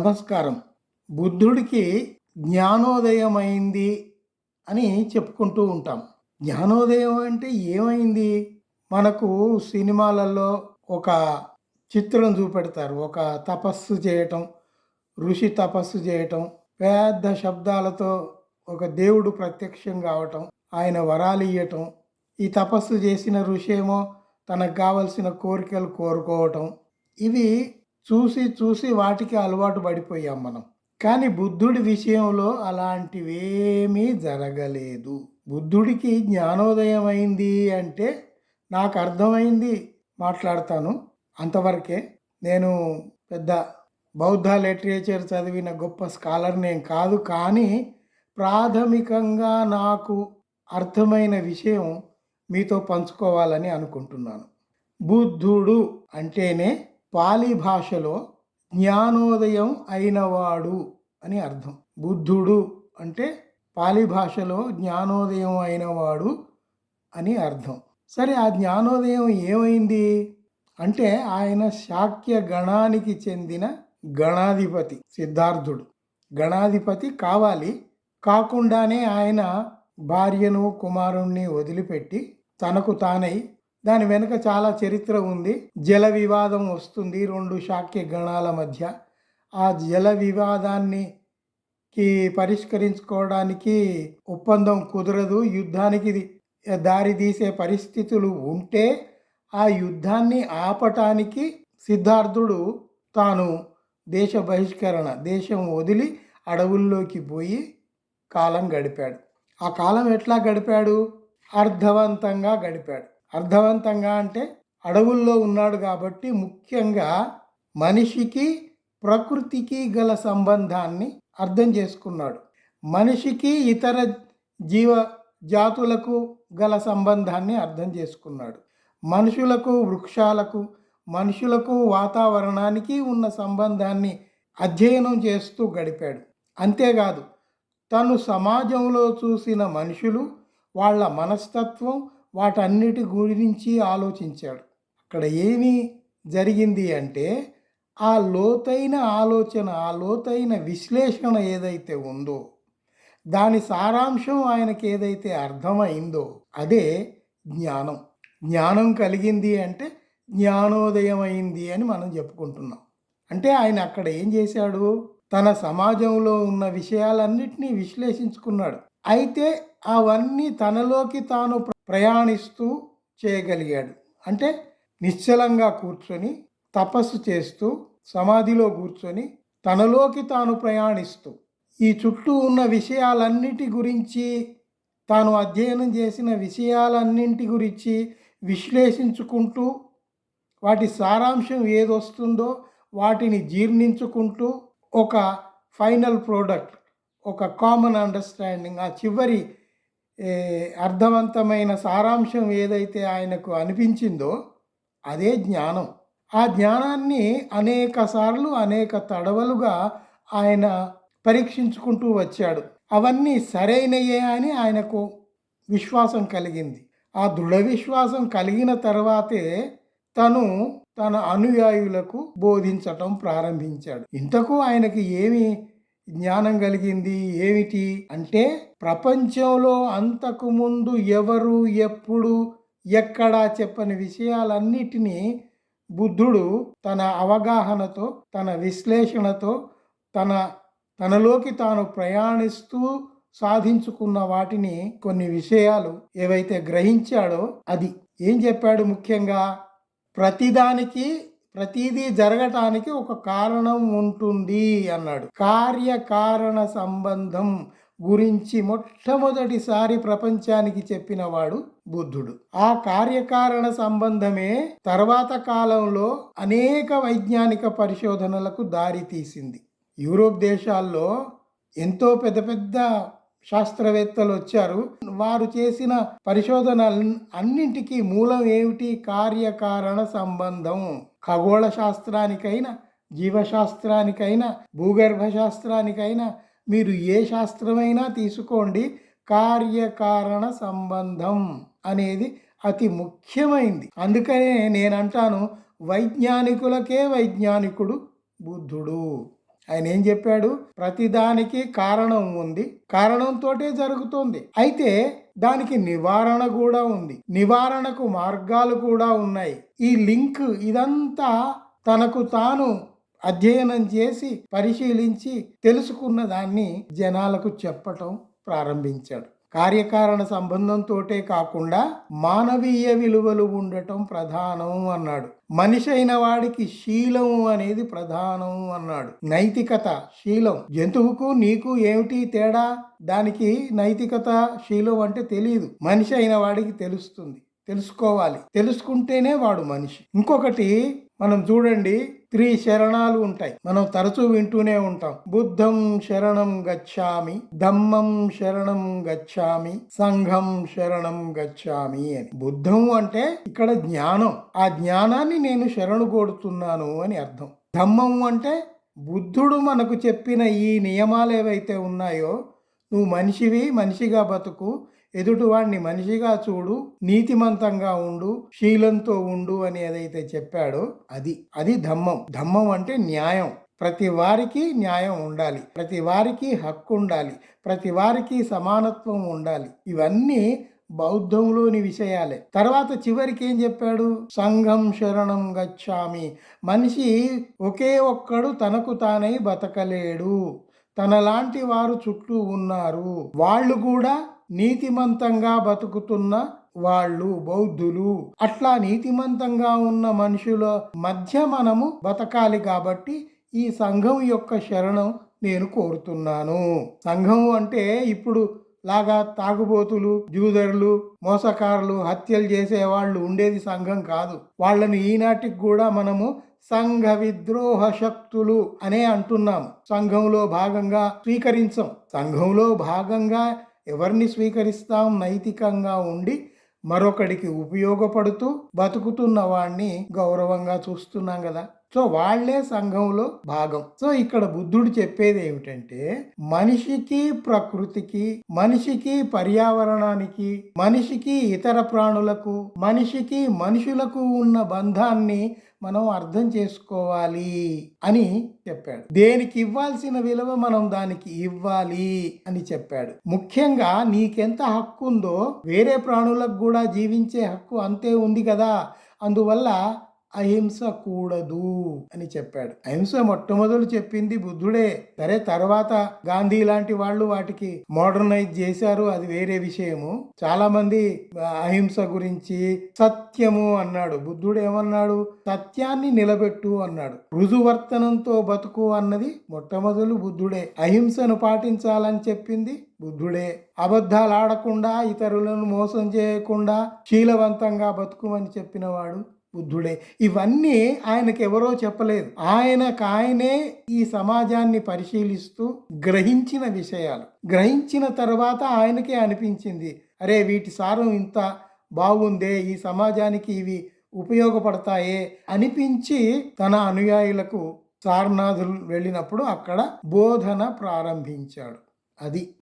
నమస్కారం. బుద్ధుడికి జ్ఞానోదయమైంది అని చెప్పుకుంటూ ఉంటాం. జ్ఞానోదయం అంటే ఏమైంది? మనకు సినిమాలలో ఒక చిత్రం చూపెడతారు. ఒక తపస్సు చేయటం ఋషి తపస్సు చేయటం పెద్ద శబ్దాలతో ఒక దేవుడు ప్రత్యక్షం కావటం ఆయన వరాలు ఇయ్యటం ఈ తపస్సు చేసిన ఋషి ఏమో తనకు కావలసిన కోరికలు కోరుకోవటం. ఇవి చూసి చూసి వాటికి అలవాటు పడిపోయాం మనం. కానీ బుద్ధుడి విషయంలో అలాంటివేమీ జరగలేదు. బుద్ధుడికి జ్ఞానోదయం అయింది అంటే నాకు అర్థమైంది మాట్లాడతాను. అంతవరకే నేను పెద్ద బౌద్ధ లిటరేచర్ చదివిన గొప్ప స్కాలర్ నేను కాదు. కానీ ప్రాథమికంగా నాకు అర్థమైన విషయం మీతో పంచుకోవాలని అనుకుంటున్నాను. బుద్ధుడు అంటేనే పాలి భాషలో జ్ఞానోదయం అయినవాడు అని అర్థం. బుద్ధుడు అంటే పాలి భాషలో జ్ఞానోదయం అయినవాడు అని అర్థం. సరే ఆ జ్ఞానోదయం ఏమైంది? అంటే ఆయన శాక్య గణానికి చెందిన గణాధిపతి సిద్ధార్థుడు. గణాధిపతి కావాలి. కాకుండానే ఆయన భార్యను కుమారుణ్ణి వదిలిపెట్టి తనకు తానై దాని వెనుక చాలా చరిత్ర ఉంది. జల వివాదం వస్తుంది రెండు శాక్య గణాల మధ్య. ఆ జల వివాదాన్ని కి పరిష్కరించుకోవడానికి ఒప్పందం కుదరదు. యుద్ధానికి దారి తీసే పరిస్థితులు ఉంటే ఆ యుద్ధాన్ని ఆపటానికి సిద్ధార్థుడు తాను దేశ బహిష్కరణ దేశం వదిలి అడవుల్లోకి పోయి కాలం గడిపాడు. ఆ కాలం ఎట్లా గడిపాడు? అర్థవంతంగా గడిపాడు. అర్థవంతంగా అంటే అడవుల్లో ఉన్నాడు కాబట్టి ముఖ్యంగా మనిషికి ప్రకృతికి గల సంబంధాన్ని అర్థం చేసుకున్నాడు. మనిషికి ఇతర జీవ జాతులకు గల సంబంధాన్ని అర్థం చేసుకున్నాడు. మనుషులకు వృక్షాలకు మనుషులకు వాతావరణానికి ఉన్న సంబంధాన్ని అధ్యయనం చేస్తూ గడిపాడు. అంతేకాదు తను సమాజంలో చూసిన మనుషులు వాళ్ళ మనస్తత్వం వాటన్నిటి గురించి ఆలోచించాడు. అక్కడ ఏమి జరిగింది అంటే ఆ లోతైన ఆలోచన ఆ లోతైన విశ్లేషణ ఏదైతే ఉందో దాని సారాంశం ఆయనకి ఏదైతే అర్థమైందో అదే జ్ఞానం. జ్ఞానం కలిగింది అంటే జ్ఞానోదయం అయింది అని మనం చెప్పుకుంటున్నాం. అంటే ఆయన అక్కడ ఏం చేశాడు? తన సమాజంలో ఉన్న విషయాలన్నింటినీ విశ్లేషించుకున్నాడు. అయితే అవన్నీ తనలోకి తాను ప్రయాణిస్తూ చేయగలిగాడు. అంటే నిశ్చలంగా కూర్చొని తపస్సు చేస్తూ సమాధిలో కూర్చొని తనలోకి తాను ప్రయాణిస్తూ. ఈ చుట్టూ ఉన్న విషయాలన్నిటి గురించి తాను అధ్యయనం చేసిన విషయాలన్నింటి గురించి విశ్లేషించుకుంటూ వాటి సారాంశం ఏదొస్తుందో వాటిని జీర్ణించుకుంటూ ఒక ఫైనల్ ప్రోడక్ట్ ఒక కామన్ అండర్స్టాండింగ్ ఆ చివరి అర్థవంతమైన సారాంశం ఏదైతే ఆయనకు అనిపించిందో అదే జ్ఞానం. ఆ జ్ఞానాన్ని అనేక సార్లు అనేక తడవలుగా ఆయన పరీక్షించుకుంటూ వచ్చాడు. అవన్నీ సరైనయే అని ఆయనకు విశ్వాసం కలిగింది. ఆ దృఢ విశ్వాసం కలిగిన తర్వాతే తను తన అనుయాయులకు బోధించటం ప్రారంభించాడు. ఇంతకు ఆయనకి ఏమి జ్ఞానం కలిగింది ఏమిటి అంటే ప్రపంచంలో అంతకు ముందు ఎవరు ఎప్పుడు ఎక్కడా చెప్పని విషయాలన్నిటినీ బుద్ధుడు తన అవగాహనతో తన విశ్లేషణతో తన తనలోకి తాను ప్రయాణిస్తూ సాధించుకున్న వాటిని కొన్ని విషయాలు ఏవైతే గ్రహించాడో అది. ఏం చెప్పాడు ముఖ్యంగా? ప్రతిదానికి ప్రతిదీ జరగటానికి ఒక కారణం ఉంటుంది అన్నాడు. కార్యకారణ సంబంధం గురించి మొట్టమొదటిసారి ప్రపంచానికి చెప్పినవాడు బుద్ధుడు. ఆ కార్యకారణ సంబంధమే తర్వాత కాలంలో అనేక వైజ్ఞానిక పరిశోధనలకు దారి తీసింది. యూరోప్ దేశాల్లో ఎంతో పెద్ద పెద్ద శాస్త్రవేత్తలు వచ్చారు. వారు చేసిన పరిశోధన అన్నింటికీ మూలం ఏమిటి? కార్యకారణ సంబంధం. ఖగోళ శాస్త్రానికైనా జీవశాస్త్రానికైనా భూగర్భ శాస్త్రానికైనా మీరు ఏ శాస్త్రమైనా తీసుకోండి. కార్యకారణ సంబంధం అనేది అతి ముఖ్యమైంది. అందుకనే నేను అంటాను వైజ్ఞానికులకే వైజ్ఞానికుడు బుద్ధుడు. ఆయన ఏం చెప్పాడు? ప్రతిదానికి కారణం ఉంది. కారణంతోటే జరుగుతుంది. అయితే దానికి నివారణ కూడా ఉంది. నివారణకు మార్గాలు కూడా ఉన్నాయి. ఈ లింక్ ఇదంతా తనకు తాను అధ్యయనం చేసి పరిశీలించి తెలుసుకున్న దాన్ని జనాలకు చెప్పటం ప్రారంభించాడు. కార్యకారణ సంబంధంతోటే కాకుండా మానవీయ విలువలు ఉండటం ప్రధానం అన్నాడు. మనిషి అయిన వాడికి శీలం అనేది ప్రధానం అన్నాడు. నైతికత శీలం. జంతువుకు నీకు ఏమిటి తేడా? దానికి నైతికత శీలం అంటే తెలియదు మనిషి అయిన వాడికి తెలుస్తుంది. తెలుసుకోవాలి. తెలుసుకుంటేనే వాడు మనిషి. ఇంకొకటి మనం చూడండి త్రీ శరణాలు ఉంటాయి. మనం తరచూ వింటూనే ఉంటాం. బుద్ధం శరణం గచ్చామి ధమ్మం శరణం గచ్చామి సంఘం శరణం గచ్చామి అని. బుద్ధం అంటే ఇక్కడ జ్ఞానం. ఆ జ్ఞానాన్ని నేను శరణు కోరుతున్నాను అని అర్థం. ధమ్మం అంటే బుద్ధుడు మనకు చెప్పిన ఈ నియమాలు ఏవైతే ఉన్నాయో నువ్వు మనిషివి మనిషిగా బతుకు ఎదుటివాణ్ణి మనిషిగా చూడు నీతిమంతంగా ఉండు శీలంతో ఉండు అని ఏదైతే చెప్పాడో అది. అది ధమ్మం. ధమ్మం అంటే న్యాయం. ప్రతి వారికి న్యాయం ఉండాలి. ప్రతి వారికి హక్కు ఉండాలి. ప్రతి వారికి సమానత్వం ఉండాలి. ఇవన్నీ బౌద్ధంలోని విషయాలే. తర్వాత చివరికి ఏం చెప్పాడు? సంఘం శరణం గచ్చామి. మనిషి ఒకే ఒక్కడు తనకు తానై బతకలేడు. తనలాంటి వారు చుట్టూ ఉన్నారు. వాళ్ళు కూడా నీతిమంతంగా బతుకుతున్న వాళ్ళు బౌద్ధులు. అట్లా నీతిమంతంగా ఉన్న మనుషుల మధ్య మనము బతకాలి కాబట్టి ఈ సంఘం యొక్క శరణం నేను కోరుతున్నాను. సంఘం అంటే ఇప్పుడు లాగా తాగుబోతులు జూదరులు మోసకారులు హత్యలు చేసేవాళ్ళు ఉండేది సంఘం కాదు. వాళ్ళని ఈనాటికి కూడా మనము సంఘ విద్రోహ శక్తులు అనే అంటున్నాము. సంఘంలో భాగంగా స్వీకరించం. సంఘంలో భాగంగా ఎవరిని స్వీకరిస్తాం? నైతికంగా ఉండి మరొకడికి ఉపయోగపడుతూ బతుకుతున్న వాడిని గౌరవంగా చూస్తున్నాం కదా. సో వాళ్ళే సంఘంలో భాగం. సో ఇక్కడ బుద్ధుడు చెప్పేది ఏమిటంటే మనిషికి ప్రకృతికి మనిషికి పర్యావరణానికి మనిషికి ఇతర ప్రాణులకు మనిషికి మనుషులకు ఉన్న బంధాన్ని మనం అర్థం చేసుకోవాలి అని చెప్పాడు. దేనికి ఇవ్వాల్సిన విలువ మనం దానికి ఇవ్వాలి అని చెప్పాడు. ముఖ్యంగా నీకెంత హక్కు ఉందో వేరే ప్రాణులకు కూడా జీవించే హక్కు అంతే ఉంది కదా. అందువల్ల అహింస కూడదు అని చెప్పాడు. అహింస మొట్టమొదలు చెప్పింది బుద్ధుడే. సరే తర్వాత గాంధీ లాంటి వాళ్ళు వాటికి మోడర్నైజ్ చేశారు. అది వేరే విషయము. చాలా మంది అహింస గురించి సత్యము అన్నాడు. బుద్ధుడు ఏమన్నాడు? సత్యాన్ని నిలబెట్టు అన్నాడు. రుజువర్తనంతో బతుకు అన్నది మొట్టమొదలు బుద్ధుడే. అహింసను పాటించాలని చెప్పింది బుద్ధుడే. అబద్ధాలు ఆడకుండా ఇతరులను మోసం చేయకుండా శీలవంతంగా బతుకుమని చెప్పినవాడు బుద్ధుడే. ఇవన్నీ ఆయనకి ఎవరో చెప్పలేదు. ఆయనకు ఆయనే ఈ సమాజాన్ని పరిశీలిస్తూ గ్రహించిన విషయాలు. గ్రహించిన తర్వాత ఆయనకే అనిపించింది. అరే వీటి సారం ఇంత బాగుందే ఈ సమాజానికి ఇవి ఉపయోగపడతాయే అనిపించి తన అనుయాయులకు సారనాథులు వెళ్ళినప్పుడు అక్కడ బోధన ప్రారంభించాడు. అది